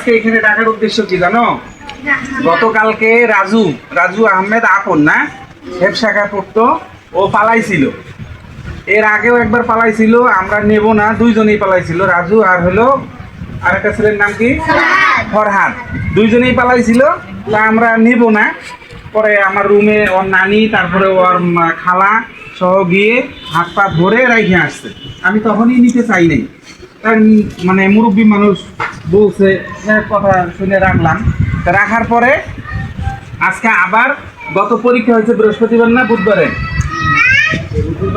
আজকে এখানে ডাকার উদ্দেশ্য কি জানো? গতকালকে রাজু রাজু আহমেদ আপন না? হেফ শাখায় পড়তো ও পালাইছিল। এর আগেও একবার পালাইছিল আমরা নেব না দুইজনেই পালাইছিল রাজু আর হলো আর একটা ছেলের নাম কি? ফরহাদ। দুইজনেই পালাইছিল তা আমরা নেব না। পরে আমার রুমে ওর নানি তারপরে ওর খালা সহ গিয়ে হাত পা ধরে রেখে আসছে। আমি তখনই নিতে চাই নাই। তার মানে মুরব্বী মানুষ বলছে কথা শুনে রাখলাম। রাখার পরে আজকে আবার গত পরীক্ষা হয়েছে বৃহস্পতিবার না বুধবারে?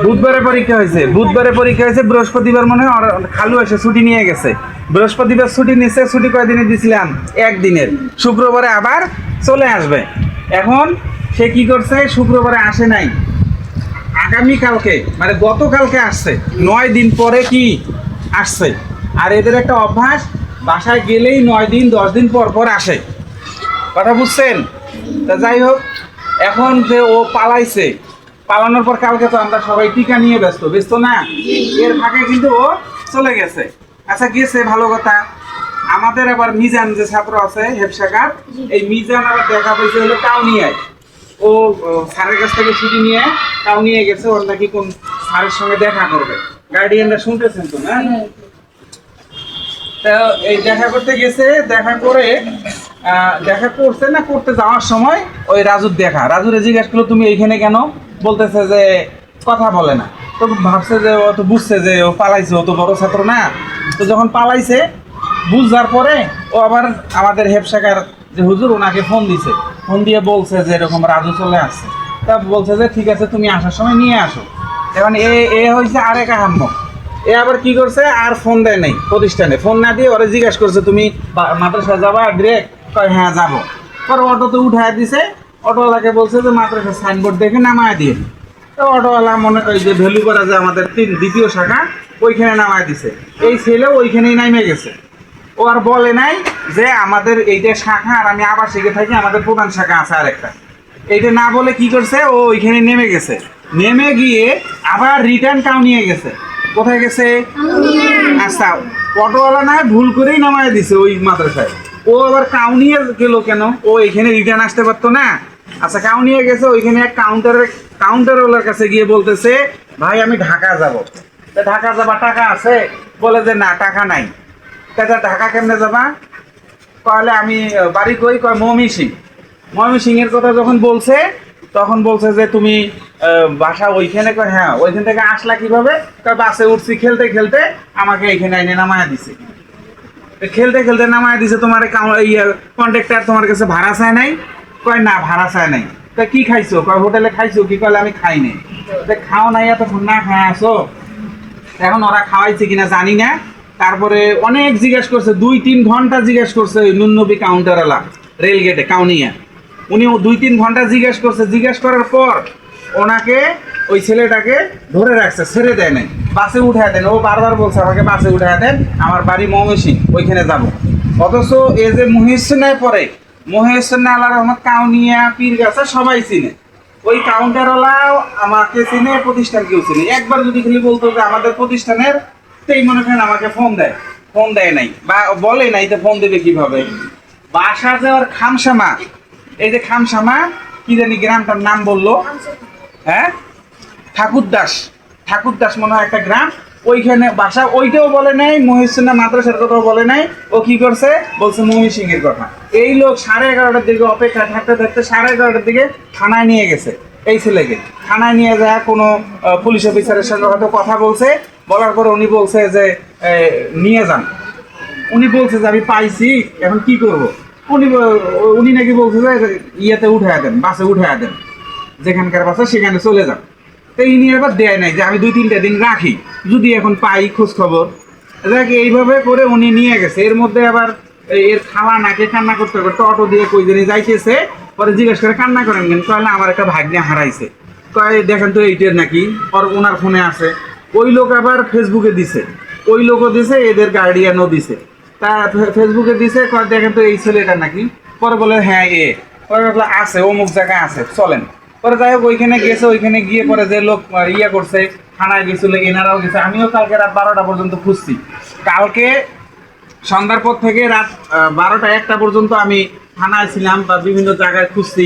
বুধবারে পরীক্ষা হয়েছে। বুধবারে পরীক্ষা হয়েছে, বৃহস্পতিবার মনে হয় খালু এসে ছুটি নিয়ে গেছে। বৃহস্পতিবার ছুটি নিচ্ছে ছুটি কয়দিনে দিছিলাম একদিনের। শুক্রবারে আবার চলে আসবে। এখন সে কি করছে? শুক্রবারে আসে নাই। আগামী কালকে মানে গতকালকে আসছে। নয় দিন পরে কি? আসছে। আর এদের একটা অভ্যাস বাসায় গেলেই নয় দিন, দশ দিন পর পর আসে। কথা বুঝছেন? তা যাই হোক, এখন যে ও পালাইছে, পালানোর পর কালকে তো আমরা সবাই টিকা নিয়ে ব্যস্ত ব্যস্ত না? এর ফাঁকে কিন্তু ও চলে গেছে। আচ্ছা গেছে, ভালো কথা। আমাদের আবার মিজান যে ছাত্র আছে হেফসাকার এই মিজান আবার দেখা পেয়েছে হলো টাউনিয়ায় ও স্যারের কাছ থেকে ছুটি নিয়ে তাও নিয়ে গেছে, ওর নাকি কোন স্যারের সঙ্গে দেখা করবে। গার্ডিয়ানরা শুনতেছেন তো, না? তা এই দেখা করতে গেছে দেখা করে দেখা করতে না, করতে যাওয়ার সময় ওই রাজুর দেখা। রাজুরে জিজ্ঞেস করল, তুমি এইখানে কেন? বলতেছে যে, কথা বলে না। তো ভাবছে যে, ও তো বুঝছে যে, ও পালাইছে, ও তো বড় ছাত্র না। তো যখন পালাইছে, বুঝার পরে ও আবার আমাদের হেফসাকার যে হুজুর ওনাকে ফোন দিছে। ফোন দিয়ে বলছে যে, এরকম রাজু চলে আসছে। তা বলছে যে, ঠিক আছে, তুমি আসার সময় নিয়ে আসো। এখন এ এ হয়েছে আরেক আহাম্মক। এ আবার কি করছে? আর ফোন দেয় নাই প্রতিষ্ঠানে। ফোন না দিয়ে ওরা জিজ্ঞাসা করছে, তুমি মাদ্রাসা যাবা? ডিরেক্ট কয় হ্যাঁ যাব। পরে অটোতে উঠায় দিছে। অটোওয়ালাকে বলছে যে মাদ্রাসা সাইনবোর্ড দেখে নামায় দিয়ে তো অটোওয়ালা মনে করি যে ভ্যালু করা যে আমাদের তিন দ্বিতীয় শাখা, ওইখানে নামায় দিছে। এই ছেলে ওইখানেই নামে গেছে। ও আর বলে নাই যে, আমাদের এইটা শাখা আর আমি আবার শিখে থাকি, আমাদের প্রধান শাখা আছে আরেকটা। এইটা না বলে কি করছে? ও ওইখানে নেমে গেছে। নেমে গিয়ে আবার রিটার্ন কাউ নিয়ে গেছে। কোথায় গেছে? আচ্ছা অটোওয়ালা না ভুল করেই নামায় দিছে ওই মাদ্রাসায়। ও আবার কাউ নিয়ে গেল কেন? ও এখানে রিটার্ন আসতে পারতো না। আচ্ছা কাউ নিয়ে গেছে, ওইখানে এক কাউন্টারের কাউন্টারওয়ালার কাছে গিয়ে বলতেছে, ভাই, আমি ঢাকা যাব। তা ঢাকা যাবার টাকা আছে? বলে যে, না, টাকা নাই। তা ঢাকা কেমনে যাবা? তাহলে আমি বাড়ি কই? কয় মমি সিং। মমি সিং এর কথা যখন বলছে তখন বলছে যে তুমি বাসা ওইখানে হ্যাঁ ওইখান থেকে আসলা কীভাবে? কয়, বাসে উঠছি, খেলতে খেলতে আমাকে এইখানে এনে নামায় দিছে। খেলতে খেলতে নামায় দিছে, তোমার কন্ট্রাক্টর তোমার কাছে ভাড়া চায় নাই। কয়, না, ভাড়া চায় নাই। তা কি খাইছো? কয়, হোটেলে খাইছো? কি কয় আমি খাই নাই। খাও নাই এতক্ষণ না খায় আসো এখন ওরা খাওয়াইছে কিনা জানি না। তারপরে অনেক জিজ্ঞেস করছে, দুই, তিন ঘণ্টা জিজ্ঞেস করছে নুন্নবী কাউন্টারওয়ালা রেল গেটে কাউনিয়া। উনি দুই তিন ঘণ্টা জিজ্ঞেস করছে। জিজ্ঞেস করার পর ওনাকে ওই ছেলেটাকে ধরে রাখছে, ছেড়ে দেয় নাই। বাসে উঠায় দেন। ও বারবার বলছে আমাকে বাসে উঠায় দেন, আমার বাড়ি মহমেশি ওইখানে যাব। অথচ এ যে মহেশনায় পড়ে মহেশনা আল্লাহ রহমত, কাউনিয়া পীর গাছা সবাই চিনে। ওই কাউন্টারওয়ালাও আমাকে চিনে, প্রতিষ্ঠান কেউ চিনে। একবার যদি খালি বলতো যে আমাদের প্রতিষ্ঠানের সেই মনে করেন আমাকে ফোন দেয়। ফোন দেয় নাই, বা বলে নাই তো ফোন দেবে কীভাবে। বাসা যাওয়ার খামসামা এই যে খামসামা, কি জানি গ্রামটার নাম বলল? হ্যাঁ? ঠাকুর ঠাকুরদাস ঠাকুরদাস মনে হয় একটা গ্রাম। ওইখানে বাসা, ওইটাও বলে নাই মহিষনা মাদ্রাসার কথাও বলে নাই। ও কি করছে? বলছে মমি সিং এর কথা। এই লোক সাড়ে এগারোটার দিকে অপেক্ষা থাকতে থাকতে সাড়ে এগারোটার দিকে থানায় নিয়ে গেছে, এই ছেলেকে। থানায় নিয়ে যায় কোনো পুলিশ অফিসারের সঙ্গে হয়তো কথা বলছে। বলার পরে উনি বলছে যে নিয়ে যান। উনি বলছে যে, আমি পাইছি, এখন কি করব? উনি উনি নাকি বলছে যে ইয়েতে উঠায় দেন, বাসে উঠায় দেন। যেখানকার বাসা সেখানে চলে যান। তো ইনি আবার দেয় নাই যে আমি দুই তিনটা দিন রাখি, যদি এখন পাই খোঁজ খবর দেখ এইভাবে করে উনি নিয়ে গেছে। এর মধ্যে আবার এর খাওয়া নাকে কান্না করতে করতে অটো দিয়ে কই জানি যাইতেছে, পরে জিজ্ঞেস করে, কান্না করেন কেন? তাহলে আমার একটা ভাগ্নে হারাইছে। কয়, দেখেন তো এইটার নাকি? ওর ওনার ফোনে আছে। ওই লোক আবার ফেসবুকে দিছে। ওই লোকও দিছে, এদের গার্ডিয়ানও দিছে। তা ফেসবুকে দিছে কয় দেখেন তো এই ছেলেটা নাকি? পরে বলে হ্যাঁ এ। পরে বলে আছে অমুক জায়গায় আছে চলেন। পরে যাই হোক ওইখানে গেছে ওইখানে গিয়ে পরে যে লোক ইয়ে করছে থানায় গেছিল এনারাও গেছে। আমিও কালকে রাত বারোটা পর্যন্ত খুঁজছি। কালকে সন্ধ্যার পর থেকে রাত বারোটা একটা পর্যন্ত আমি থানায় ছিলাম বা বিভিন্ন জায়গায় খুঁজছি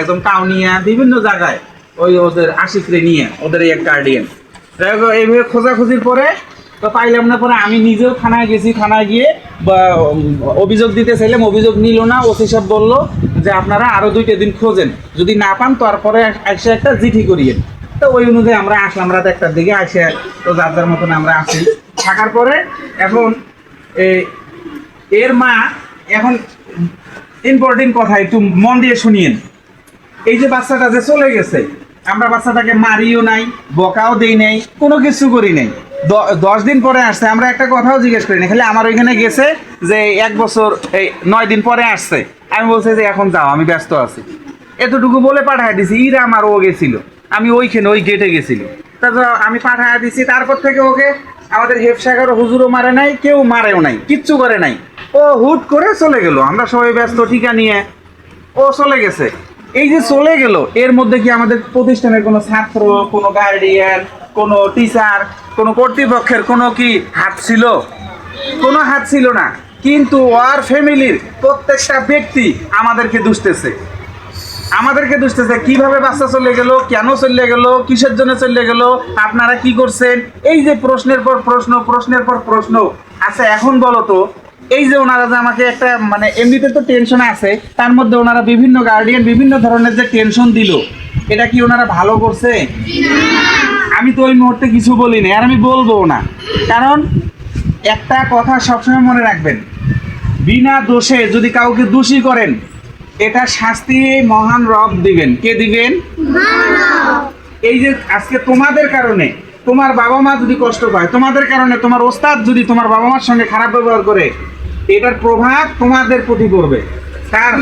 একদম টাউনিয়া বিভিন্ন জায়গায়। ওই ওদের আশিকরে নিয়ে ওদের এক গার্ডিয়ান যাই হোক, এইভাবে খোঁজাখুঁজির পরে তো পাইলাম না, পরে আমি নিজেও থানায় গেছি, থানায় গিয়ে অভিযোগ দিতে চাইলাম, অভিযোগ নিল না, ওসি সব বলল যে আপনারা আরও দুইটা দিন খোঁজেন, যদি না পান তারপরে এসে একটা চিঠি করিয়েন। তো ওই অনুযায়ী আমরা আসলাম রাত একটার দিকে আসে তো যার যার মতন আমরা আসি থাকার পরে এখন এর মা এখন ইম্পর্টেন্ট কথা একটু মন দিয়ে শুনিয়েন। এই যে বাচ্চাটা যে চলে গেছে, আমরা বাচ্চাটাকে মারিও নাই, বকাও দেই নাই, কোনো কিছু করি নাই। দশ দিন পরে আসছে। আমরা একটা কথাও জিজ্ঞেস করি না খালি আমার ওইখানে গেছে যে এক বছর, এই নয় দিন পরে আসছে। আমি বলছি যে এখন যাও, আমি ব্যস্ত আছি। এতটুকু বলে পাঠায় দিছি, ইরা আমার ও গেছিল। আমি ওইখানে, ওই গেটে গেছিল। তারপর আমি পাঠায় দিছি, তারপর থেকে ওকে আমাদের হেফসাগর হুজুরও মারে নাই, কেউ মারেও নাই, কিচ্ছু করে নাই। ও হুট করে চলে গেল, আমরা সবাই ব্যস্ত, ঠিকা নিয়ে। ও চলে গেছে। এই যে চলে গেল, এর মধ্যে কি আমাদের প্রতিষ্ঠানের কোনো ছাত্র, কোনো গার্ডিয়ান কোনো টিচার কোনো কর্তৃপক্ষের কোনো কি হাত ছিল? কোনো হাত ছিল না। কিন্তু ওর ফ্যামিলির প্রত্যেকটা ব্যক্তি আমাদেরকে দুষতেছে। আমাদেরকে দুষতেছে, কীভাবে বাচ্চা চলে গেল, কেন চলে গেল, কিসের জন্য চলে গেল, আপনারা কি করছেন? এই যে প্রশ্নের পর প্রশ্ন, প্রশ্নের পর প্রশ্ন। আচ্ছা এখন বলো তো এই যে ওনারা যে আমাকে একটা মানে এমনিতে তো টেনশন আছে, তার মধ্যে ওনারা বিভিন্ন গার্ডিয়ান বিভিন্ন ধরনের যে টেনশন দিল, এটা কি ওনারা ভালো করছে? আমি তো ওই মুহূর্তে কিছু বলি না আর আমি বলব না। কারণ একটা কথা সবসময় মনে রাখবেন, বিনা দোষে যদি কাউকে দোষী করেন, এটা শাস্তি মহান রব দিবেন। কে দিবেন? এই যে আজকে তোমাদের কারণে, তোমার বাবা মা যদি কষ্ট পায়, তোমাদের কারণে তোমার ওস্তাদ যদি তোমার বাবা মার সঙ্গে খারাপ ব্যবহার করে এটার প্রভাব তোমাদের প্রতি পড়বে। কার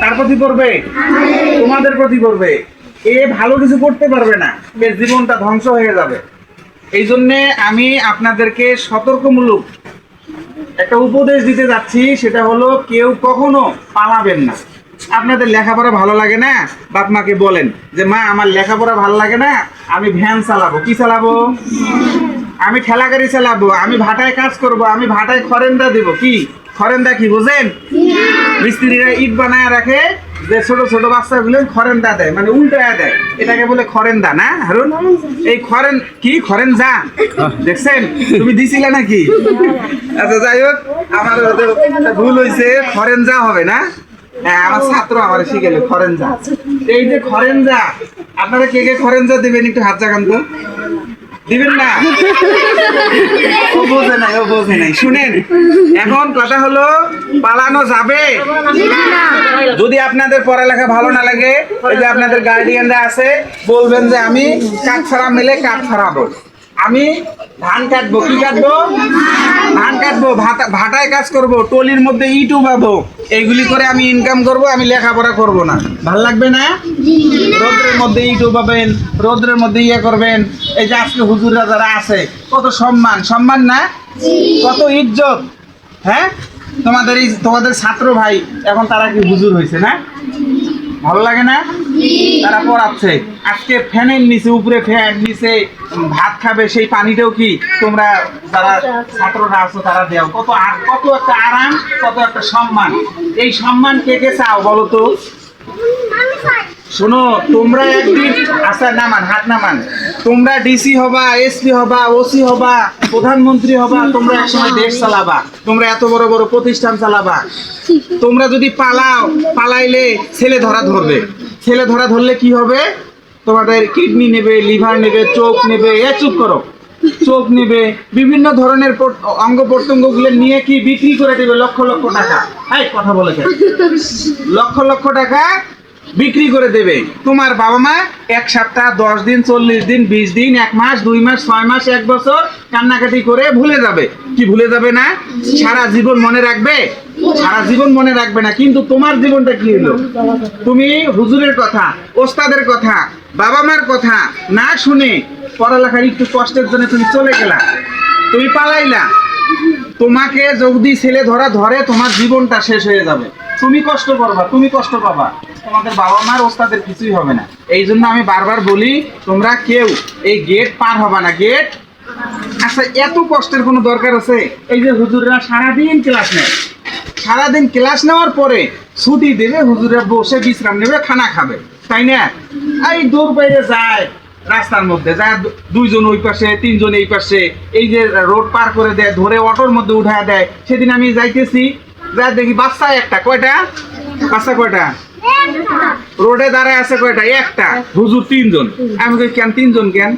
কার প্রতি পড়বে? তোমাদের প্রতি পড়বে। এ ভালো কিছু করতে পারবে না এর জীবনটা ধ্বংস হয়ে যাবে। এই জন্যে আমি আপনাদেরকে সতর্কমূলক একটা উপদেশ দিতে যাচ্ছি, সেটা হলো কেউ কখনো পালাবেন না। আপনাদের লেখাপড়া ভালো লাগে না? বাপ মাকে বলেন যে, মা, আমার লেখাপড়া ভালো লাগে না, আমি ভ্যান চালাবো। কি চালাবো? আমি ঠেলা গাড়ি চালাবো আমি ভাটায় কাজ করব আমি ভাটায় খরেন্দা দেব। কি? খরেন্দা কি বোঝেন? মিস্ত্রিরা ইট বানায় রাখে যে ছোট ছোট বাচ্চাগুলো খরেন্দা দেয় মানে উল্টায় দেয়। এটাকে বলে খরেন্দা না হারুন? এই খরেন কি? খরেন যা দেখছেন? তুমি দিছিলে নাকি? আচ্ছা যাই হোক আমার ভুল হয়েছে খরেন যা হবে না? হ্যাঁ আমার ছাত্র আমার শিখেলে খরেন যা এই যে খরেন যা আপনারা কে কে খরেন যা দেবেন একটু হাত জাগান তো? দিবেন না। ও বোঝে নাই ও বোঝে নাই। শুনেন এখন কথা হলো পালানো যাবে? যদি আপনাদের পড়ালেখা ভালো না লাগে এই যে আপনাদের গার্ডিয়ানরা আছে বলবেন যে আমি কাঠ ছাড়া মেলে কাঠ ছাড়াবো আমি ধান কাটবো কি কাটবো? ধান কাটবো ভাটায় কাজ করব টলির মধ্যে ইট উবাবো এইগুলি করে আমি ইনকাম করব আমি লেখাপড়া করব না। ভালো লাগবে না? রোদ্রের মধ্যে ইট উবাবেন রোদ্রের মধ্যে ইয়ে করবেন। এই যে আজকে হুজুররা যারা আছে কত সম্মান। সম্মান না? কত ইজ্জত। হ্যাঁ? তোমাদের এই তোমাদের ছাত্র ভাই এখন তারা কি হুজুর হয়েছে না? ভালো লাগে না? তারা পড়াচ্ছে। আজকে ফ্যানের নিচে উপরে ফ্যান নিচে ভাত খাবে সেই পানিটাও কি তোমরা যারা ছাত্ররা আছো তারা দেও। কত আর- কত একটা আরাম কত একটা সম্মান। এই সম্মান কে কে চাও বলো তো? শোনো, তোমরা একদিন আচ্ছা নামান, হাত নামান। তোমরা ডিসি হবা এসপি হবা ওসি হবা, প্রধানমন্ত্রী হবা, তোমরা একসময় দেশ চালাবা। তোমরা এত বড় বড় প্রতিষ্ঠান চালাবা। তোমরা যদি পালাও, পালাইলে ছেলে ধরা ধরবে। ছেলে ধরা ধরলে কি হবে? তোমাদের কিডনি নেবে, লিভার নেবে, চোখ নেবে, এ, চুপ করো। চোখ নেবে। বিভিন্ন ধরনের অঙ্গ প্রত্যঙ্গগুলো নিয়ে কি বিক্রি করে দেবে লক্ষ লক্ষ টাকা? এই, কথা বলেছে। লক্ষ লক্ষ টাকা বিক্রি করে দেবে। তোমার বাবা মা এক সপ্তাহ, দশ দিন, চল্লিশ দিন, বিশ দিন, এক মাস, দুই মাস, ছয় মাস, এক বছর কান্নাকাটি করে ভুলে যাবে। কি ভুলে যাবে না? সারা জীবন মনে রাখবে? সারা জীবন মনে রাখবে না। কিন্তু তোমার জীবনটা কি হলো? তুমি হুজুরের কথা, ওস্তাদের কথা, বাবা মার কথা না শুনে পড়ালেখার একটু কষ্টের জন্য তুমি চলে গেলা। তুমি পালাইলা। তোমাকে যদি ছেলে ধরা ধরে, তোমার জীবনটা শেষ হয়ে যাবে। তুমি কষ্ট করবা, তুমি কষ্ট পাবা। তোমাদের বাবা মার ওস্তাদের কিছুই হবে না। এই জন্য আমি বারবার বলি, তোমরা কেউ এই গেট পার হবা না। গেট আচ্ছা এত কষ্টের কোনো দরকার আছে? এই যে হুজুররা সারাদিন ক্লাস নেয়। সারাদিন ক্লাস নেওয়ার পরে ছুটি দেবে হুজুরা বসে বিশ্রাম নেবে, খানা খাবে। তাই না? এই দৌড় বাইরে যায়, রাস্তার মধ্যে যায় দুইজন ওই পাশে, তিনজন এই পাশে। এই যে রোড পার করে দেয়, ধরে অটোর মধ্যে উঠায় দেয়। সেদিন আমি যাইতেছি যা দেখি বাচ্চা একটা কয়টা? বাচ্চা কয়টা? রোডে দাঁড়ায় আছে কয়টা? একটা। হুজুর তিনজন। আমি কই কেন তিনজন কেন?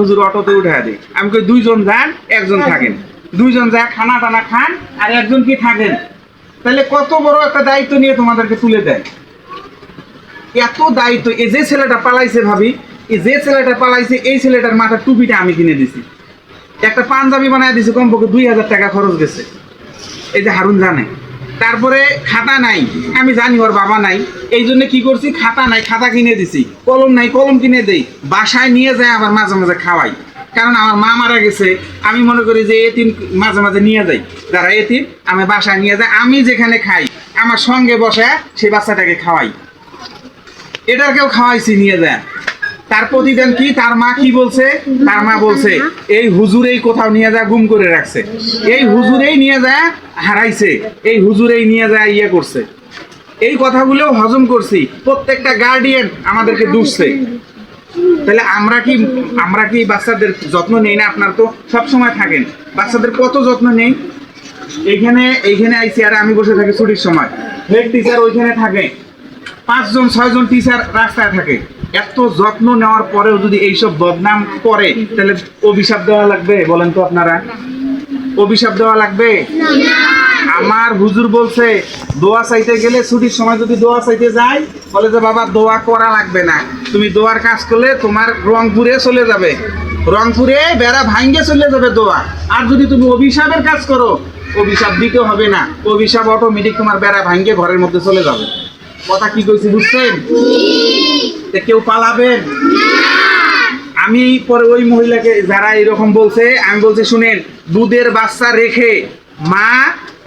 হুজুর অটোতে উঠে দিই আমি কই দুইজন যান একজন থাকেন। দুইজন যায় খানা টানা খান আর একজন কি থাকেন? তাহলে কত বড় একটা দায়িত্ব নিয়ে তোমাদেরকে তুলে দেয়? এত দায়িত্ব এই যে ছেলেটা পালাইছে ভাবি এই যে ছেলেটা পালাইছে এই ছেলেটার মাথার টুপিটা আমি কিনে দিছি। একটা পাঞ্জাবি বানায় দিছি কমপক্ষে দুই হাজার টাকা খরচ গেছে। এই যে হারুন জানে। তারপরে খাতা নাই, আমি জানি ওর বাবা নাই। এই জন্য কি করছি? খাতা নাই, খাতা কিনে দিছি। কলম নাই, কলম কিনে দেই। বাসায় নিয়ে যায় আবার মাঝে মাঝে খাওয়াই। কারণ আমার মা মারা গেছে, আমি মনে করি যে এতিম মাঝে মাঝে নিয়ে যাই। যারা এতিম, আমি বাসায় নিয়ে যাই, আমি যেখানে খাই, আমার সঙ্গে বসে সেই বাচ্চাটাকে খাওয়াই। এটাকেও খাওয়াইছি, নিয়ে যায়। তার প্রতিদান কি? তার মা কি বলছে? তার মা বলছে, এই হুজুরেই কোথাও নিয়ে যা, গুম করে রাখছে। এই হুজুরেই নিয়ে যায় হারাইছে। এই হুজুরেই নিয়ে যায় ইয়ে করছে। এই কথাগুলো হজম করছি। প্রত্যেকটা গার্ডিয়ান আমাদেরকে দুষছে। তাহলে আমরা কি আমরা কি বাচ্চাদের যত্ন নেই না? আপনার তো সব সময় থাকেন। বাচ্চাদের কত যত্ন নেই? এইখানে এইখানে আইসি, আর আমি বসে থাকি ছুটির সময়। হেড টিচার ওইখানে থাকে। পাঁচজন, ছয়জন টিচার রাস্তায় থাকে। এত যত্ন নেওয়ার পরেও যদি এইসব বদনাম করে, তাহলে অভিশাপ দেওয়া লাগবে? বলেন তো আপনারা। অভিশাপ দেওয়া লাগবে? আমার হুজুর বলছে, দোয়া চাইতে গেলে ছুটির সময় যদি দোয়া চাইতে যাই বলে যে, বাবা, দোয়া করা লাগবে না। তুমি দোয়ার কাজ করলে তোমার রংপুরে চলে যাবে। রংপুরে বেড়া ভাঙ্গে চলে যাবে দোয়া। আর যদি তুমি অভিশাপের কাজ করো, অভিশাপ দিতে হবে না। অভিশাপ অটোমেটিক তোমার বেড়া ভাঙ্গে ঘরের মধ্যে চলে যাবে। কথা কি কইছি, বুঝছেন? কেউ পালাবেন? আমি পরে ওই মহিলাকে যারা এরকম বলছে, আমি বলছি, শুনেন, দুধের বাচ্চা রেখে মা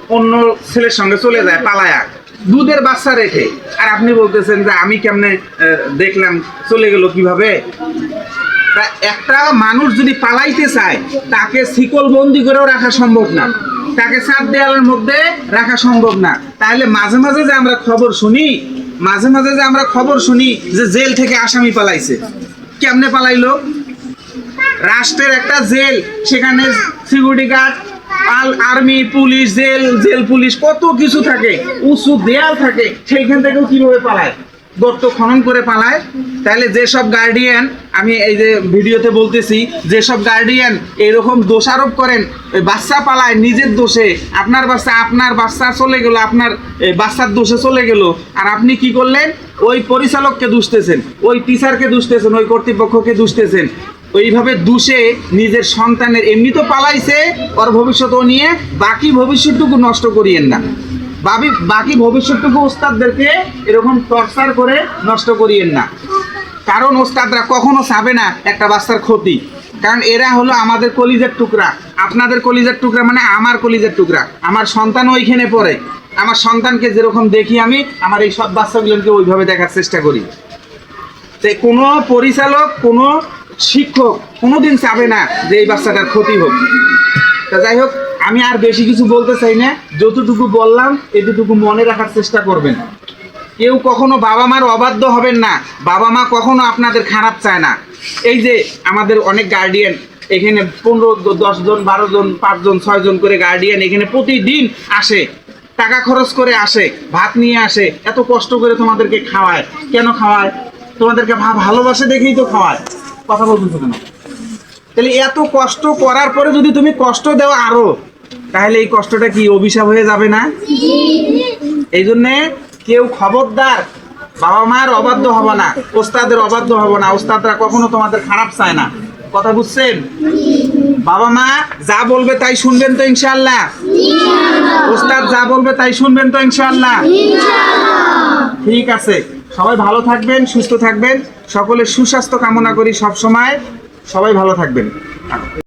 অন্য ছেলের সঙ্গে চলে যায়, পালায়া। দুধের বাচ্চা রেখে। আর আপনি বলতেছেন যে, আমি কেমনে দেখলাম চলে গেল কীভাবে? তা একটা মানুষ যদি পালাইতে চায়, তাকে শিকল বন্দি করেও রাখা সম্ভব না। তাকে চার দেয়ালের মধ্যে রাখা সম্ভব না। তাহলে মাঝে মাঝে যে আমরা খবর শুনি মাঝে মাঝে যে আমরা খবর শুনি যে জেল থেকে আসামি পালাইছে, কেমনে পালাইলো? রাষ্ট্রের একটা জেল, সেখানে সিকিউরিটি গার্ড আল army police jail jail police কত কিছু থাকে, উঁচু দেয়াল থাকে, সেইখান থেকেও কীভাবে পালায়? গর্ত খনন করে পালায়। তাহলে যেসব গার্ডিয়ান আমি এই যে ভিডিওতে বলতেছি, যেসব গার্ডিয়ান এরকম দোষারোপ করেন বাচ্চা পালায় নিজের দোষে, আপনার বাচ্চা আপনার বাচ্চা চলে গেল, আপনার বাচ্চার দোষে চলে গেল, আর আপনি কি করলেন? ওই পরিচালককে দুষতেছেন, ওই টিচারকে দুষতেছেন, ওই কর্তৃপক্ষকে দুষতেছেন। ওইভাবে দুষে নিজের সন্তানের এমনি তো পালাইছে, ওর ভবিষ্যৎ নিয়ে, বাকি ভবিষ্যৎটুকু নষ্ট করিয়েন না। বাকি বাকি ভবিষ্যৎটুকু ওস্তাদদেরকে এরকম টর্চার করে নষ্ট করিয়েন না। কারণ ওস্তাদরা কখনো চাবে না একটা বাচ্চার ক্ষতি। কারণ এরা হলো আমাদের কলিজের টুকরা। আপনাদের কলিজের টুকরা মানে আমার কলিজের টুকরা। আমার সন্তান ওইখানে পড়ে। আমার সন্তানকে যেরকম দেখি আমি, আমার এই সব বাচ্চাগুলোকে ওইভাবে দেখার চেষ্টা করি। তো কোনো পরিচালক, কোনো শিক্ষক কোনোদিন চাবে না যে এই বাচ্চাটার ক্ষতি হোক। তা যাই হোক আমি আর বেশি কিছু বলতে চাই না। যতটুকু বললাম, এতটুকু মনে রাখার চেষ্টা করবেন। কেউ কখনো বাবা মার অবাধ্য হবেন না। বাবা মা কখনো আপনাদের খারাপ চায় না। এই যে আমাদের অনেক গার্ডিয়ান এখানে পনেরো, দশ জন, বারো জন পাঁচজন ছয়জন করে গার্ডিয়ান এখানে প্রতিদিন আসে। টাকা খরচ করে আসে, ভাত নিয়ে আসে। এত কষ্ট করে তোমাদেরকে খাওয়ায়। কেন খাওয়ায়? তোমাদেরকে ভালোবাসে দেখেই তো খাওয়ায়। কথা বলতেছো কেন? তাহলে এত কষ্ট করার পরে যদি তুমি কষ্ট দেওয়া আরও। তাহলে এই কষ্টটা কি অভিশাপ হয়ে যাবে না? এই জন্যে কেউ খবরদার বাবা মায়ের অবাধ্য হব না, ওস্তাদের অবাধ্য হব না, ওস্তাদরা কখনো তোমাদের খারাপ চায় না। কথা বুঝছেন? বাবা মা যা বলবে তাই শুনবেন তো ইনশাল্লাহ ওস্তাদ যা বলবে তাই শুনবেন তো ইনশাল্লাহ ঠিক আছে, সবাই ভালো থাকবেন, সুস্থ থাকবেন, সকলের সুস্বাস্থ্য কামনা করি সব সময় সবাই ভালো থাকবেন।